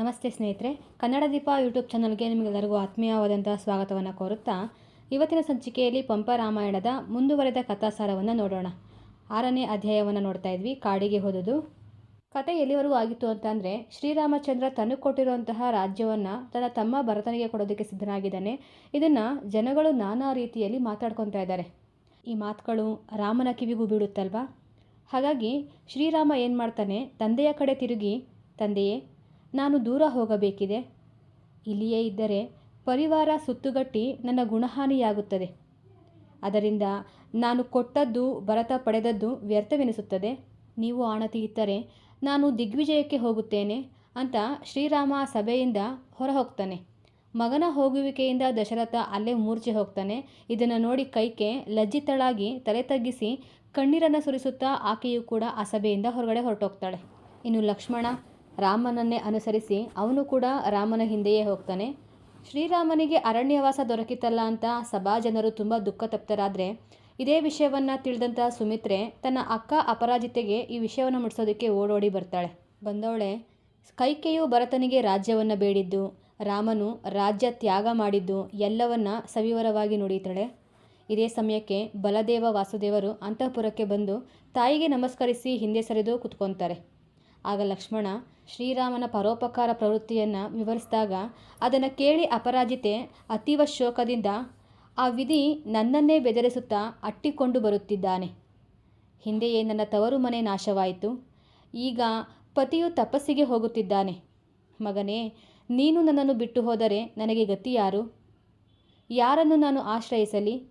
ನಮಸ್ತೆ ಸ್ನೇಹಿತರೆ, ಕನ್ನಡ ದೀಪ ಯೂಟ್ಯೂಬ್ ಚಾನಲ್ಗೆ ನಿಮಗೆಲ್ಲರಿಗೂ ಆತ್ಮೀಯವಾದಂತಹ ಸ್ವಾಗತವನ್ನು ಕೋರುತ್ತಾ, ಇವತ್ತಿನ ಸಂಚಿಕೆಯಲ್ಲಿ ಪಂಪ ರಾಮಾಯಣದ ಮುಂದುವರೆದ ಕಥಾಸಾರವನ್ನು ನೋಡೋಣ. ಆರನೇ ಅಧ್ಯಾಯವನ್ನು ನೋಡ್ತಾ ಇದ್ವಿ, ಕಾಡಿಗೆ ಹೋದುದು. ಕತೆ ಎಲ್ಲಿವರೆಗೂ ಆಗಿತ್ತು ಅಂತಂದರೆ ಶ್ರೀರಾಮಚಂದ್ರ ತನಗೆ ಕೊಟ್ಟಿರುವಂತಹ ರಾಜ್ಯವನ್ನು ತನ್ನ ತಮ್ಮ ಭರತನಿಗೆ ಕೊಡೋದಕ್ಕೆ ಸಿದ್ಧನಾಗಿದ್ದಾನೆ. ಇದನ್ನು ಜನಗಳು ನಾನಾ ರೀತಿಯಲ್ಲಿ ಮಾತಾಡ್ಕೊತಾ ಇದ್ದಾರೆ. ಈ ಮಾತುಗಳು ರಾಮನ ಕಿವಿಗೂ ಬೀಳುತ್ತಲ್ವಾ? ಹಾಗಾಗಿ ಶ್ರೀರಾಮ ಏನು ಮಾಡ್ತಾನೆ, ತಂದೆಯ ಕಡೆ ತಿರುಗಿ, ತಂದೆಯೇ ನಾನು ದೂರ ಹೋಗಬೇಕಿದೆ. ಇಲ್ಲಿಯೇ ಇದ್ದರೆ ಪರಿವಾರ ಸುತ್ತುಗಟ್ಟಿ ನನ್ನ ಗುಣಹಾನಿಯಾಗುತ್ತದೆ. ಅದರಿಂದ ನಾನು ಕೊಟ್ಟದ್ದು, ಭರತ ಪಡೆದದ್ದು ವ್ಯರ್ಥವೆನಿಸುತ್ತದೆ. ನೀವು ಆಣತಿ ಇದ್ದರೆ ನಾನು ದಿಗ್ವಿಜಯಕ್ಕೆ ಹೋಗುತ್ತೇನೆ ಅಂತ ಶ್ರೀರಾಮ ಸಭೆಯಿಂದ ಹೊರ ಹೋಗ್ತಾನೆ ಮಗನ ಹೋಗುವಿಕೆಯಿಂದ ದಶರಥ ಅಲ್ಲೇ ಮೂರ್ಛೆ ಹೋಗ್ತಾನೆ. ಇದನ್ನು ನೋಡಿ ಕೈಕೆ ಲಜ್ಜಿತಳಾಗಿ ತಲೆ ತಗ್ಗಿಸಿ ಕಣ್ಣೀರನ್ನು ಸುರಿಸುತ್ತಾ ಆಕೆಯೂ ಕೂಡ ಆ ಸಭೆಯಿಂದ ಹೊರಗಡೆ ಹೊರಟೋಗ್ತಾಳೆ. ಇನ್ನು ಲಕ್ಷ್ಮಣ ರಾಮನನ್ನೇ ಅನುಸರಿಸಿ ಅವನು ಕೂಡ ರಾಮನ ಹಿಂದೆಯೇ ಹೋಗ್ತಾನೆ. ಶ್ರೀರಾಮನಿಗೆ ಅರಣ್ಯವಾಸ ದೊರಕಿತಲ್ಲ ಅಂತ ಸಭಾ ಜನರು ತುಂಬ ದುಃಖ ತಪ್ತರಾದರೆ, ಇದೇ ವಿಷಯವನ್ನು ತಿಳಿದಂಥ ಸುಮಿತ್ರೆ ತನ್ನ ಅಕ್ಕ ಅಪರಾಜಿತೆಗೆ ಈ ವಿಷಯವನ್ನು ಮುಟ್ಸೋದಕ್ಕೆ ಓಡೋಡಿ ಬರ್ತಾಳೆ. ಬಂದವಳೆ, ಕೈಕೆಯು ಭರತನಿಗೆ ರಾಜ್ಯವನ್ನು ಬೇಡಿದ್ದು, ರಾಮನು ರಾಜ್ಯ ತ್ಯಾಗ ಮಾಡಿದ್ದು ಎಲ್ಲವನ್ನ ಸವಿವರವಾಗಿ ನುಡಿತಾಳೆ. ಇದೇ ಸಮಯಕ್ಕೆ ಬಲದೇವ ವಾಸುದೇವರು ಅಂತಃಪುರಕ್ಕೆ ಬಂದು ತಾಯಿಗೆ ನಮಸ್ಕರಿಸಿ ಹಿಂದೆ ಸರಿದು ಕುತ್ಕೊತಾರೆ. ಆಗ ಲಕ್ಷ್ಮಣ, ಶ್ರೀರಾಮನ ಪರೋಪಕಾರ ಪ್ರವೃತ್ತಿಯನ್ನು ವಿವರಿಸಿದಾಗ ಅದನ್ನು ಕೇಳಿ ಅಪರಾಜಿತೆ ಅತೀವ ಶೋಕದಿಂದ, ಆ ವಿಧಿ ನನ್ನನ್ನೇ ಬೆದರಿಸುತ್ತಾ ಅಟ್ಟಿಕೊಂಡು ಬರುತ್ತಿದ್ದಾನೆ. ಹಿಂದೆಯೇ ನನ್ನ ತವರು ಮನೆ ನಾಶವಾಯಿತು. ಈಗ ಪತಿಯು ತಪಸ್ಸಿಗೆ ಹೋಗುತ್ತಿದ್ದಾನೆ. ಮಗನೇ, ನೀನು ನನ್ನನ್ನು ಬಿಟ್ಟು ಹೋದರೆ ನನಗೆ ಗತಿ ಯಾರು? ಯಾರನ್ನು ನಾನು ಆಶ್ರಯಿಸಲಿ?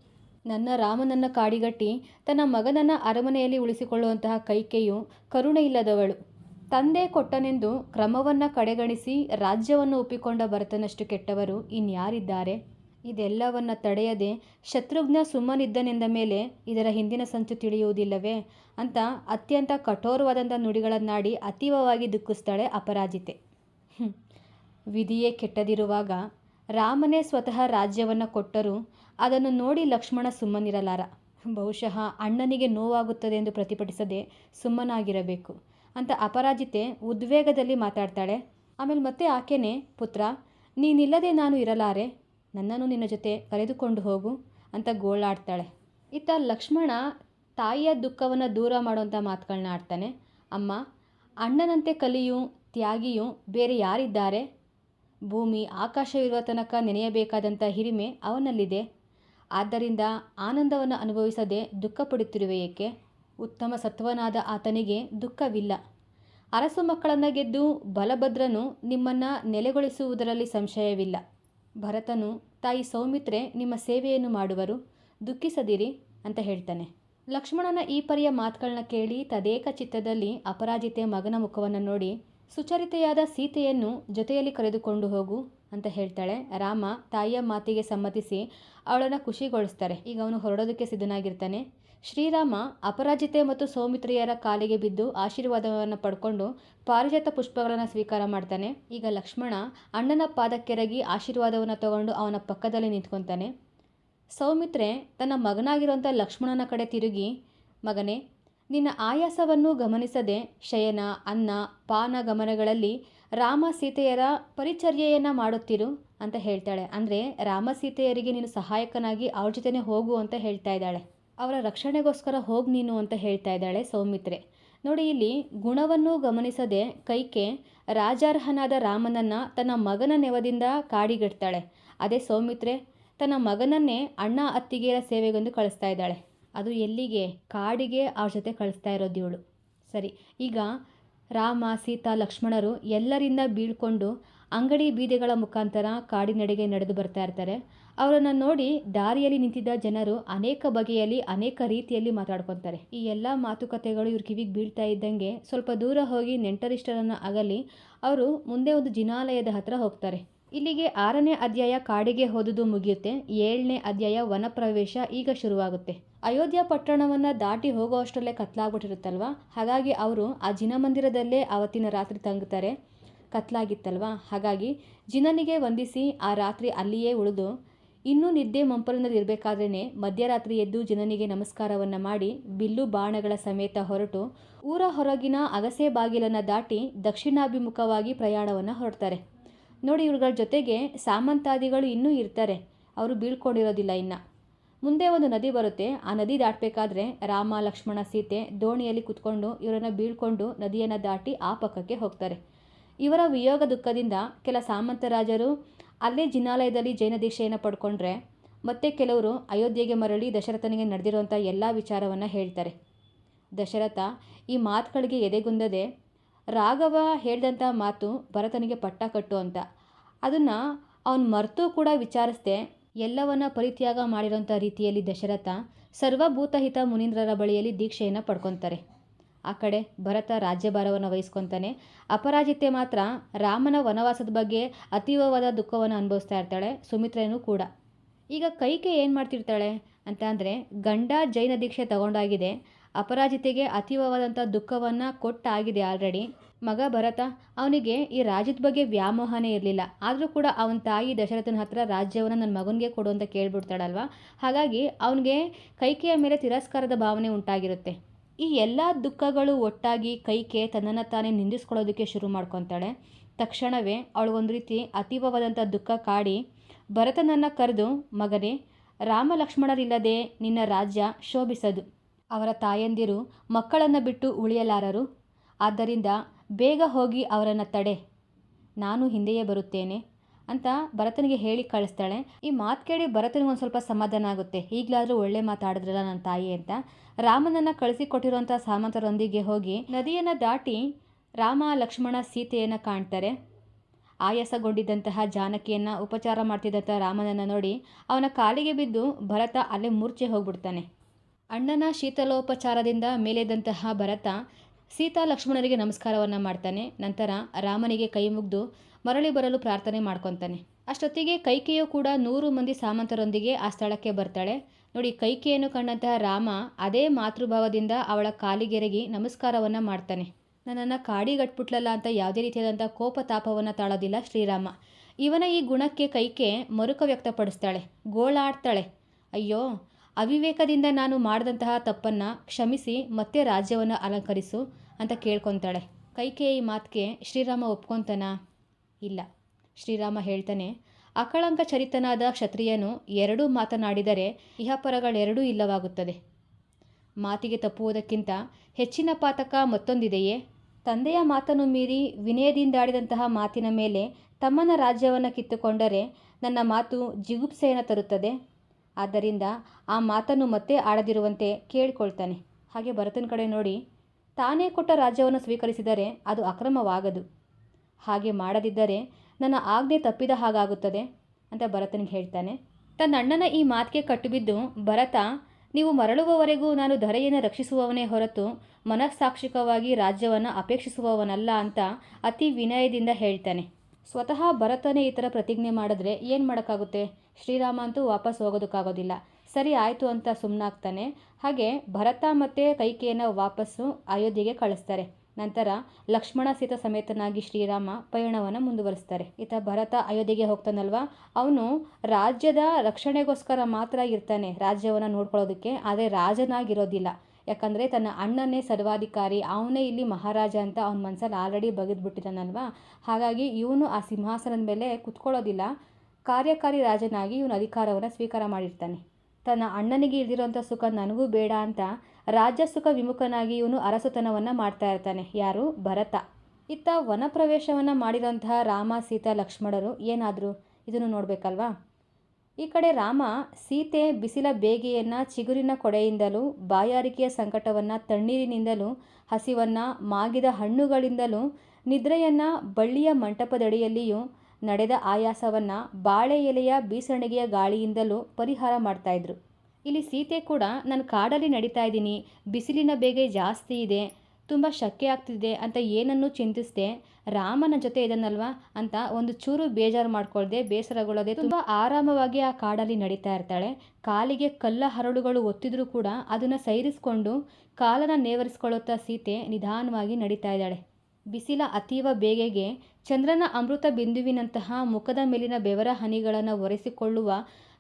ನನ್ನ ರಾಮನನ್ನ ಕಾಡಿಗಟ್ಟಿ ತನ್ನ ಮಗನನ್ನು ಅರಮನೆಯಲ್ಲಿ ಉಳಿಸಿಕೊಳ್ಳುವಂತಹ ಕೈಕೆಯು ಕರುಣೆ ಇಲ್ಲದವಳು ತಂದೆ ಕೊಟ್ಟನೆಂದು ಕ್ರಮವನ್ನು ಕಡೆಗಣಿಸಿ ರಾಜ್ಯವನ್ನು ಒಪ್ಪಿಕೊಂಡ ಭರತನಷ್ಟು ಕೆಟ್ಟವರು ಇನ್ಯಾರಿದ್ದಾರೆ? ಇದೆಲ್ಲವನ್ನ ತಡೆಯದೆ ಶತ್ರುಘ್ನ ಸುಮ್ಮನಿದ್ದನೆಂದ ಮೇಲೆ ಇದರ ಹಿಂದಿನ ಸಂಚು ತಿಳಿಯುವುದಿಲ್ಲವೇ? ಅಂತ ಅತ್ಯಂತ ಕಠೋರವಾದಂಥ ನುಡಿಗಳನ್ನಾಡಿ ಅತೀವವಾಗಿ ದುಃಖಿಸ್ತಾಳೆ ಅಪರಾಜಿತೆ. ವಿಧಿಯೇ ಕೆಟ್ಟದಿರುವಾಗ ರಾಮನೇ ಸ್ವತಃ ರಾಜ್ಯವನ್ನು ಕೊಟ್ಟರೂ ಅದನ್ನು ನೋಡಿ ಲಕ್ಷ್ಮಣ ಸುಮ್ಮನಿರಲಾರ. ಬಹುಶಃ ಅಣ್ಣನಿಗೆ ನೋವಾಗುತ್ತದೆ ಎಂದು ಪ್ರತಿಭಟಿಸದೆ ಸುಮ್ಮನಾಗಿರಬೇಕು. ಅಂತ ಅಪರಾಜಿತೆ ಉದ್ವೇಗದಲ್ಲಿ ಮಾತಾಡ್ತಾಳೆ. ಆಮೇಲೆ ಮತ್ತೆ ಆಕೆನೇ, ಪುತ್ರ, ನೀನಿಲ್ಲದೆ ನಾನು ಇರಲಾರೆ? ನನ್ನನ್ನು ನಿನ್ನ ಜೊತೆ ಕರೆದುಕೊಂಡು ಹೋಗು ಅಂತ ಗೋಳಾಡ್ತಾಳೆ. ಇತ್ತ ಲಕ್ಷ್ಮಣ ತಾಯಿಯ ದುಃಖವನ್ನು ದೂರ ಮಾಡುವಂಥ ಮಾತುಗಳನ್ನ ಆಡ್ತಾನೆ. ಅಮ್ಮ, ಅಣ್ಣನಂತೆ ಕಲಿಯು, ತ್ಯಾಗಿಯು ಬೇರೆ ಯಾರಿದ್ದಾರೆ? ಭೂಮಿ ಆಕಾಶವಿರುವ ತನಕ ನೆನೆಯಬೇಕಾದಂಥ ಹಿರಿಮೆ ಅವನಲ್ಲಿದೆ. ಆದ್ದರಿಂದ ಆನಂದವನ್ನು ಅನುಭವಿಸದೆ ದುಃಖ ಪಡುತ್ತಿರುವೆ ಏಕೆ? ಉತ್ತಮ ಸತ್ವನಾದ ಆತನಿಗೆ ದುಃಖವಿಲ್ಲ. ಅರಸು ಮಕ್ಕಳನ್ನು ಗೆದ್ದು ಬಲಭದ್ರನು ನಿಮ್ಮನ್ನು ನೆಲೆಗೊಳಿಸುವುದರಲ್ಲಿ ಸಂಶಯವಿಲ್ಲ. ಭರತನು, ತಾಯಿ ಸೌಮಿತ್ರೆ, ನಿಮ್ಮ ಸೇವೆಯನ್ನು ಮಾಡುವರು, ದುಃಖಿಸದಿರಿ ಅಂತ ಹೇಳ್ತಾನೆ. ಲಕ್ಷ್ಮಣನ ಈ ಪರಿಯ ಮಾತುಗಳನ್ನ ಕೇಳಿ ತದೇಕ ಚಿತ್ತದಲ್ಲಿ ಅಪರಾಜಿತೆ ಮಗನ ಮುಖವನ್ನು ನೋಡಿ ಸುಚರಿತೆಯಾದ ಸೀತೆಯನ್ನು ಜೊತೆಯಲ್ಲಿ ಕರೆದುಕೊಂಡು ಹೋಗು ಅಂತ ಹೇಳ್ತಾಳೆ. ರಾಮ ತಾಯಿಯ ಮಾತಿಗೆ ಸಮ್ಮತಿಸಿ ಅವಳನ್ನು ಖುಷಿಗೊಳಿಸ್ತಾರೆ. ಈಗ ಅವನು ಹೊರಡೋದಕ್ಕೆ ಸಿದ್ಧನಾಗಿರ್ತಾನೆ. ಶ್ರೀರಾಮ ಅಪರಾಜಿತೆ ಮತ್ತು ಸೌಮಿತ್ರಿಯರ ಕಾಲಿಗೆ ಬಿದ್ದು ಆಶೀರ್ವಾದವನ್ನು ಪಡ್ಕೊಂಡು ಪಾರಿಜಾತ ಪುಷ್ಪಗಳನ್ನು ಸ್ವೀಕಾರ ಮಾಡ್ತಾನೆ. ಈಗ ಲಕ್ಷ್ಮಣ ಅಣ್ಣನ ಪಾದಕ್ಕೆರಗಿ ಆಶೀರ್ವಾದವನ್ನು ತಗೊಂಡು ಅವನ ಪಕ್ಕದಲ್ಲಿ ನಿಂತ್ಕೊತಾನೆ. ಸೌಮಿತ್ರೆ, ತನ್ನ ಮಗನಾಗಿರುವಂಥ ಲಕ್ಷ್ಮಣನ ಕಡೆ ತಿರುಗಿ, ಮಗನೇ, ನಿನ್ನ ಆಯಾಸವನ್ನು ಗಮನಿಸದೆ ಶಯನ, ಅನ್ನ, ಪಾನ ಗಮನಗಳಲ್ಲಿ ರಾಮ ಸೀತೆಯರ ಪರಿಚರ್ಯೆಯನ್ನು ಮಾಡುತ್ತಿರು ಅಂತ ಹೇಳ್ತಾಳೆ. ಅಂದರೆ ರಾಮ ಸೀತೆಯರಿಗೆ ನೀನು ಸಹಾಯಕನಾಗಿ ಅವ್ರ ಜೊತೆನೇ ಹೋಗು ಅಂತ ಹೇಳ್ತಾ ಇದ್ದಾಳೆ. ಅವರ ರಕ್ಷಣೆಗೋಸ್ಕರ ಹೋಗಿ ನೀನು ಅಂತ ಹೇಳ್ತಾ ಇದ್ದಾಳೆ ಸೌಮಿತ್ರೆ. ನೋಡಿ ಇಲ್ಲಿ ಗುಣವನ್ನು ಗಮನಿಸದೆ ಕೈಕೆ ರಾಜಾರ್ಹನಾದ ರಾಮನನ್ನು ತನ್ನ ಮಗನ ನೆವದಿಂದ ಕಾಡಿಗಿಡ್ತಾಳೆ ಅದೇ ಸೌಮಿತ್ರೆ, ತನ್ನ ಮಗನನ್ನೇ ಅಣ್ಣ ಅತ್ತಿಗೆಯರ ಸೇವೆಗೊಂದು ಕಳಿಸ್ತಾ ಇದ್ದಾಳೆ. ಅದು ಎಲ್ಲಿಗೆ? ಕಾಡಿಗೆ ಅವ್ರ ಜೊತೆ ಕಳಿಸ್ತಾ ಇರೋದು ಇವಳು. ಸರಿ, ಈಗ ರಾಮ, ಸೀತಾ, ಲಕ್ಷ್ಮಣರು ಎಲ್ಲರಿಂದ ಬೀಳ್ಕೊಂಡು ಅಂಗಡಿ ಬೀದಿಗಳ ಮುಖಾಂತರ ಕಾಡಿನಡೆಗೆ ನಡೆದು ಬರ್ತಾ ಇರ್ತಾರೆ. ಅವರನ್ನು ನೋಡಿ ದಾರಿಯಲ್ಲಿ ನಿಂತಿದ್ದ ಜನರು ಅನೇಕ ಬಗೆಯಲ್ಲಿ, ಅನೇಕ ರೀತಿಯಲ್ಲಿ ಮಾತಾಡ್ಕೊತಾರೆ. ಈ ಎಲ್ಲ ಮಾತುಕತೆಗಳು ಇವ್ರ ಕಿವಿಗೆ ಬೀಳ್ತಾ ಇದ್ದಂಗೆ ಸ್ವಲ್ಪ ದೂರ ಹೋಗಿ ನೆಂಟರಿಷ್ಟರನ್ನು ಅಗಲಿ ಅವರು ಮುಂದೆ ಒಂದು ಜಿನಾಲಯದ ಹತ್ರ ಹೋಗ್ತಾರೆ. ಇಲ್ಲಿಗೆ ಆರನೇ ಅಧ್ಯಾಯ ಕಾಡಿಗೆ ಹೋದುದು ಮುಗಿಯುತ್ತೆ. ಏಳನೇ ಅಧ್ಯಾಯ ವನಪ್ರವೇಶ ಈಗ ಶುರುವಾಗುತ್ತೆ. ಅಯೋಧ್ಯ ಪಟ್ಟಣವನ್ನು ದಾಟಿ ಹೋಗುವಷ್ಟರಲ್ಲೇ ಕತ್ಲಾಗ್ಬಿಟ್ಟಿರುತ್ತಲ್ವಾ? ಹಾಗಾಗಿ ಅವರು ಆ ಜಿನಮಂದಿರದಲ್ಲೇ ಆವತ್ತಿನ ರಾತ್ರಿ ತಂಗುತ್ತಾರೆ ಕತ್ಲಾಗಿತ್ತಲ್ವಾ? ಹಾಗಾಗಿ ಜಿನನಿಗೆ ವಂದಿಸಿ ಆ ರಾತ್ರಿ ಅಲ್ಲಿಯೇ ಉಳಿದು ಇನ್ನೂ ನಿದ್ದೆ ಮಂಪರಿನಲ್ಲಿ ಇರಬೇಕಾದ್ರೇ ಮಧ್ಯರಾತ್ರಿ ಎದ್ದು ಜನನಿಗೆ ನಮಸ್ಕಾರವನ್ನು ಮಾಡಿ ಬಿಲ್ಲು ಬಾಣಗಳ ಸಮೇತ ಹೊರಟು ಊರ ಹೊರಗಿನ ಅಗಸೆ ಬಾಗಿಲನ್ನು ದಾಟಿ ದಕ್ಷಿಣಾಭಿಮುಖವಾಗಿ ಪ್ರಯಾಣವನ್ನು ಹೊರಡ್ತಾರೆ. ನೋಡಿ ಇವ್ರಗಳ ಜೊತೆಗೆ ಸಾಮಂತಾದಿಗಳು ಇನ್ನೂ ಇರ್ತಾರೆ. ಅವರು ಬೀಳ್ಕೊಂಡಿರೋದಿಲ್ಲ ಇನ್ನು. ಮುಂದೆ ಒಂದು ನದಿ ಬರುತ್ತೆ. ಆ ನದಿ ದಾಟಬೇಕಾದ್ರೆ ರಾಮ, ಲಕ್ಷ್ಮಣ, ಸೀತೆ ದೋಣಿಯಲ್ಲಿ ಕುತ್ಕೊಂಡು ಇವರನ್ನು ಬೀಳ್ಕೊಂಡು ನದಿಯನ್ನು ದಾಟಿ ಆ ಪಕ್ಕಕ್ಕೆ ಹೋಗ್ತಾರೆ. ಇವರ ವಿಯೋಗ ದುಃಖದಿಂದ ಕೆಲ ಸಾಮಂತ ರಾಜರು ಅಲ್ಲೇ ಜಿನಾಲಯದಲ್ಲಿ ಜೈನ ದೀಕ್ಷೆಯನ್ನು ಪಡ್ಕೊಂಡ್ರೆ ಮತ್ತೆ ಕೆಲವರು ಅಯೋಧ್ಯೆಗೆ ಮರಳಿ ದಶರಥನಿಗೆ ನಡೆದಿರುವಂಥ ಎಲ್ಲ ವಿಚಾರವನ್ನು ಹೇಳ್ತಾರೆ. ದಶರಥ ಈ ಮಾತುಗಳಿಗೆ ಎದೆಗುಂದದೆ, ರಾಘವ ಹೇಳಿದಂಥ ಮಾತು ಭರತನಿಗೆ ಪಟ್ಟ ಕಟ್ಟು ಅಂತ. ಅದನ್ನು ಅವನು ಮರೆತು ಕೂಡ ವಿಚಾರಿಸ್ದೆ, ಎಲ್ಲವನ್ನ ಪರಿತ್ಯಾಗ ಮಾಡಿರೋಂಥ ರೀತಿಯಲ್ಲಿ ದಶರಥ ಸರ್ವಭೂತಹಿತ ಮುನೀಂದ್ರರ ಬಳಿಯಲ್ಲಿ ದೀಕ್ಷೆಯನ್ನು ಪಡ್ಕೊತಾರೆ. ಆ ಕಡೆ ಭರತ ರಾಜ್ಯಭಾರವನ್ನು ವಹಿಸ್ಕೊತಾನೆ. ಅಪರಾಜಿತೆ ಮಾತ್ರ ರಾಮನ ವನವಾಸದ ಬಗ್ಗೆ ಅತೀವವಾದ ದುಃಖವನ್ನು ಅನುಭವಿಸ್ತಾ ಇರ್ತಾಳೆ ಸುಮಿತ್ರೆಯೂ ಕೂಡ. ಈಗ ಕೈಕೆ ಏನು ಮಾಡ್ತಿರ್ತಾಳೆ ಅಂತ ಅಂದರೆ ಗಂಡ ಜೈನ ದೀಕ್ಷೆ ತಗೊಂಡಾಗಿದೆ. ಅಪರಾಜಿತೆಗೆ ಅತೀವವಾದಂಥ ದುಃಖವನ್ನು ಕೊಟ್ಟಾಗಿದೆ ಆಲ್ರೆಡಿ ಮಗ ಭರತ ಅವನಿಗೆ ಈ ರಾಜ್ಯದ ಬಗ್ಗೆ ವ್ಯಾಮೋಹನೇ ಇರಲಿಲ್ಲ. ಆದರೂ ಕೂಡ ಅವನ ತಾಯಿ ದಶರಥನ ಹತ್ರ ರಾಜ್ಯವನ್ನು ನನ್ನ ಮಗನಿಗೆ ಕೊಡು ಅಂತ ಕೇಳ್ಬಿಡ್ತಾಳಲ್ವ? ಹಾಗಾಗಿ ಅವನಿಗೆ ಕೈಕೆಯ ಮೇಲೆ ತಿರಸ್ಕಾರದ ಭಾವನೆ ಉಂಟಾಗಿರುತ್ತೆ. ಈ ಎಲ್ಲ ದುಃಖಗಳು ಒಟ್ಟಾಗಿ ಕೈಕೆ ತನ್ನನ್ನು ತಾನೇ ನಿಂದಿಸ್ಕೊಳ್ಳೋದಕ್ಕೆ ಶುರು ಮಾಡ್ಕೊತಾಳೆ. ತಕ್ಷಣವೇ ಅವಳು ಒಂದು ರೀತಿ ಅತೀವವಾದಂಥ ದುಃಖ ಕಾಡಿ, ಭರತನನ್ನು ಕರೆದು, ಮಗನೇ ರಾಮ ಲಕ್ಷ್ಮಣರಿಲ್ಲದೆ ನಿನ್ನ ರಾಜ್ಯ ಶೋಭಿಸದು. ಅವರ ತಾಯಂದಿರು ಮಕ್ಕಳನ್ನು ಬಿಟ್ಟು ಉಳಿಯಲಾರರು. ಆದ್ದರಿಂದ ಬೇಗ ಹೋಗಿ ಅವರನ್ನು ತಡೆ. ನಾನು ಹಿಂದೆಯೇ ಬರುತ್ತೇನೆ. ಅಂತ ಭರತನಿಗೆ ಹೇಳಿ ಕಳಿಸ್ತಾಳೆ. ಈ ಮಾತು ಕೇಳಿ ಭರತನಿಗೆ ಒಂದು ಸ್ವಲ್ಪ ಸಮಾಧಾನ ಆಗುತ್ತೆ. ಈಗಲಾದರೂ ಒಳ್ಳೆ ಮಾತಾಡಿದ್ರಲ್ಲ ನನ್ನ ತಾಯಿ ಅಂತ. ರಾಮನನ್ನು ಕಳಿಸಿಕೊಟ್ಟಿರುವಂಥ ಸಾಮಂತರೊಂದಿಗೆ ಹೋಗಿ ನದಿಯನ್ನು ದಾಟಿ ರಾಮ, ಲಕ್ಷ್ಮಣ ಸೀತೆಯನ್ನು ಕಾಣ್ತಾರೆ. ಆಯಾಸಗೊಂಡಿದ್ದಂತಹ ಜಾನಕಿಯನ್ನು ಉಪಚಾರ ಮಾಡ್ತಿದ್ದಂಥ ರಾಮನನ್ನು ನೋಡಿ ಅವನ ಕಾಲಿಗೆ ಬಿದ್ದು ಭರತ ಅಲ್ಲೇ ಮೂರ್ಛೆ ಹೋಗ್ಬಿಡ್ತಾನೆ. ಅಣ್ಣನ ಶೀತಲೋಪಚಾರದಿಂದ ಮೇಲೆದ್ದಂತಹ ಭರತ ಸೀತಾ, ಲಕ್ಷ್ಮಣರಿಗೆ ನಮಸ್ಕಾರವನ್ನು ಮಾಡ್ತಾನೆ. ನಂತರ ರಾಮನಿಗೆ ಕೈ ಮುಗಿದು ಮರಳಿ ಬರಲು ಪ್ರಾರ್ಥನೆ ಮಾಡ್ಕೊತಾನೆ. ಅಷ್ಟೊತ್ತಿಗೆ ಕೈಕೆಯು ಕೂಡ ನೂರು ಮಂದಿ ಸಾಮಂತರೊಂದಿಗೆ ಆ ಸ್ಥಳಕ್ಕೆ ಬರ್ತಾಳೆ. ನೋಡಿ, ಕೈಕೆಯನ್ನು ಕಂಡಂತಹ ರಾಮ ಅದೇ ಮಾತೃಭಾವದಿಂದ ಅವಳ ಕಾಲಿಗೆರಗಿ ನಮಸ್ಕಾರವನ್ನು ಮಾಡ್ತಾನೆ. ನನ್ನನ್ನು ಕಾಡಿಗಟ್ಬಿಟ್ಲಲ್ಲ ಅಂತ ಯಾವುದೇ ರೀತಿಯಾದಂಥ ಕೋಪ ತಾಪವನ್ನು ತಾಳೋದಿಲ್ಲ ಶ್ರೀರಾಮ. ಇವನ ಈ ಗುಣಕ್ಕೆ ಕೈಕೆ ಮರುಕ ವ್ಯಕ್ತಪಡಿಸ್ತಾಳೆ. ಗೋಳಾಡ್ತಾಳೆ. ಅಯ್ಯೋ, ಅವಿವೇಕದಿಂದ ನಾನು ಮಾಡಿದಂತಹ ತಪ್ಪನ್ನು ಕ್ಷಮಿಸಿ ಮತ್ತೆ ರಾಜ್ಯವನ್ನು ಅಲಂಕರಿಸು ಅಂತ ಕೇಳ್ಕೊತಾಳೆ. ಕೈಕೆ ಈ ಮಾತಿಗೆ ಶ್ರೀರಾಮ ಒಪ್ಕೊತಾನ? ಇಲ್ಲ. ಶ್ರೀರಾಮ ಹೇಳ್ತಾನೆ, ಅಕಳಂಕ ಚರಿತನಾದ ಕ್ಷತ್ರಿಯನು ಎರಡೂ ಮಾತನಾಡಿದರೆ ಇಹಪರಗಳೆರಡೂ ಇಲ್ಲವಾಗುತ್ತದೆ. ಮಾತಿಗೆ ತಪ್ಪುವುದಕ್ಕಿಂತ ಹೆಚ್ಚಿನ ಪಾತಕ ಮತ್ತೊಂದಿದೆಯೇ? ತಂದೆಯ ಮಾತನ್ನು ಮೀರಿ ವಿನಯದಿಂದಾಡಿದಂತಹ ಮಾತಿನ ಮೇಲೆ ತಮ್ಮನ ರಾಜ್ಯವನ್ನು ಕಿತ್ತುಕೊಂಡರೆ ನನ್ನ ಮಾತು ಜಿಗುಪ್ಸೆಯನ್ನು ತರುತ್ತದೆ. ಆದ್ದರಿಂದ ಆ ಮಾತನ್ನು ಮತ್ತೆ ಆಡದಿರುವಂತೆ ಕೇಳಿಕೊಳ್ತಾನೆ. ಹಾಗೆ ಭರತನ ಕಡೆ ನೋಡಿ, ತಾನೇ ಕೊಟ್ಟ ರಾಜ್ಯವನ್ನು ಸ್ವೀಕರಿಸಿದರೆ ಅದು ಅಕ್ರಮವಾಗದು. ಹಾಗೆ ಮಾಡದಿದ್ದರೆ ನನ್ನ ಆಜ್ಞೆ ತಪ್ಪಿದ ಹಾಗಾಗುತ್ತದೆ ಅಂತ ಭರತನಿಗೆ ಹೇಳ್ತಾನೆ. ತನ್ನ ಅಣ್ಣನ ಈ ಮಾತಿಗೆ ಕಟ್ಟುಬಿದ್ದು, ಭರತ, ನೀವು ಮರಳುವವರೆಗೂ ನಾನು ಧರೆಯನ್ನು ರಕ್ಷಿಸುವವನೇ ಹೊರತು ಮನಸ್ಸಾಕ್ಷಿಕವಾಗಿ ರಾಜ್ಯವನ್ನು ಅಪೇಕ್ಷಿಸುವವನಲ್ಲ ಅಂತ ಅತಿ ವಿನಯದಿಂದ ಹೇಳ್ತಾನೆ. ಸ್ವತಃ ಭರತನೇ ಈ ಪ್ರತಿಜ್ಞೆ ಮಾಡಿದ್ರೆ ಏನು ಮಾಡೋಕ್ಕಾಗುತ್ತೆ? ಶ್ರೀರಾಮ ಅಂತೂ ವಾಪಸ್ ಹೋಗೋದಕ್ಕಾಗೋದಿಲ್ಲ. ಸರಿ ಆಯಿತು ಅಂತ ಸುಮ್ಮನಾಗ್ತಾನೆ ಹಾಗೆ ಭರತ ಮತ್ತು ಕೈಕೇಯನ ವಾಪಸ್ಸು ಅಯೋಧ್ಯೆಗೆ ಕಳಿಸ್ತಾರೆ. ನಂತರ ಲಕ್ಷ್ಮಣ ಸೀತ ಸಮೇತನಾಗಿ ಶ್ರೀರಾಮ ಪಯಣವನ್ನು ಮುಂದುವರಿಸ್ತಾರೆ. ಈತ ಭರತ ಅಯೋಧ್ಯೆಗೆ ಹೋಗ್ತಾನಲ್ವಾ? ಅವನು ರಾಜ್ಯದ ರಕ್ಷಣೆಗೋಸ್ಕರ ಮಾತ್ರ ಇರ್ತಾನೆ ರಾಜ್ಯವನ್ನು ನೋಡ್ಕೊಳ್ಳೋದಕ್ಕೆ, ಆದರೆ ರಾಜನಾಗಿರೋದಿಲ್ಲ. ಯಾಕಂದರೆ ತನ್ನ ಅಣ್ಣನೇ ಸರ್ವಾಧಿಕಾರಿ, ಅವನೇ ಇಲ್ಲಿ ಮಹಾರಾಜ ಅಂತ ಅವನ ಮನಸ್ಸಲ್ಲಿ ಆಲ್ರೆಡಿ ಬಗೆದ್ಬಿಟ್ಟಿದ್ದಾನಲ್ವಾ? ಹಾಗಾಗಿ ಇವನು ಆ ಸಿಂಹಾಸನದ ಮೇಲೆ ಕುತ್ಕೊಳ್ಳೋದಿಲ್ಲ. ಕಾರ್ಯಕಾರಿ ರಾಜನಾಗಿ ಇವನು ಅಧಿಕಾರವನ್ನು ಸ್ವೀಕಾರ ಮಾಡಿರ್ತಾನೆ. ತನ್ನ ಅಣ್ಣನಿಗೆ ಇಲ್ದಿರೋಂಥ ಸುಖ ನನಗೂ ಬೇಡ ಅಂತ ರಾಜ್ಯ ಸುಖ ವಿಮುಖನಾಗಿ ಇವನು ಅರಸುತನವನ್ನು ಮಾಡ್ತಾ ಇರ್ತಾನೆ. ಯಾರು? ಭರತ. ಇತ್ತ ವನಪ್ರವೇಶವನ್ನು ಮಾಡಿರೋಂತಹ ರಾಮ, ಸೀತಾ, ಲಕ್ಷ್ಮಣರು ಏನಾದರೂ? ಇದನ್ನು ನೋಡಬೇಕಲ್ವಾ? ಈ ಕಡೆ ರಾಮ ಸೀತೆ ಬಿಸಿಲ ಬೇಗೆಯನ್ನು ಚಿಗುರಿನ ಕೊಡೆಯಿಂದಲೂ ಬಾಯಾರಿಕೆಯ ಸಂಕಟವನ್ನು ತಣ್ಣೀರಿನಿಂದಲೂ ಹಸಿವನ್ನು ಮಾಗಿದ ಹಣ್ಣುಗಳಿಂದಲೂ ನಿದ್ರೆಯನ್ನು ಬಳ್ಳಿಯ ಮಂಟಪದಡಿಯಲ್ಲಿಯೂ ನಡೆದ ಆಯಾಸವನ್ನು ಬಾಳೆ ಎಲೆಯ ಬೀಸಣಿಗೆಯ ಗಾಳಿಯಿಂದಲೂ ಪರಿಹಾರ ಮಾಡ್ತಾಯಿದ್ರು ಇಲ್ಲಿ ಸೀತೆ ಕೂಡ ನಾನು ಕಾಡಲ್ಲಿ ನಡೀತಾ ಇದ್ದೀನಿ. ಬಿಸಿಲಿನ ಬೇಗೆ ಜಾಸ್ತಿ ಇದೆ. ತುಂಬ ಶಕ್ಕೆ ಆಗ್ತಿದೆ ಅಂತ ಏನನ್ನೂ ಚಿಂತಿಸದೆ. ರಾಮನ ಜೊತೆ ಇದನ್ನಲ್ವಾ? ಅಂತ ಒಂದು ಚೂರು ಬೇಜಾರು ಮಾಡ್ಕೊಳ್ದೆ, ಬೇಸರಗೊಳ್ಳದೆ ತುಂಬ ಆರಾಮವಾಗಿ ಆ ಕಾಡಲ್ಲಿ ನಡೀತಾ ಇರ್ತಾಳೆ. ಕಾಲಿಗೆ ಕಲ್ಲ ಹರಳುಗಳು ಒತ್ತಿದ್ರೂ ಕೂಡ ಅದನ್ನು ಸೈರಿಸ್ಕೊಂಡು ಕಾಲನ್ನು ನೇವರಿಸ್ಕೊಳ್ಳುತ್ತಾ ಸೀತೆ ನಿಧಾನವಾಗಿ ನಡೀತಾ ಇದ್ದಾಳೆ. ಬಿಸಿಲ ಅತೀವ ಬೇಗೆಗೆ ಚಂದ್ರನ ಅಮೃತ ಬಿಂದುವಿನಂತಹ ಮುಖದ ಮೇಲಿನ ಬೆವರ ಹನಿಗಳನ್ನು ಒರೆಸಿಕೊಳ್ಳುವ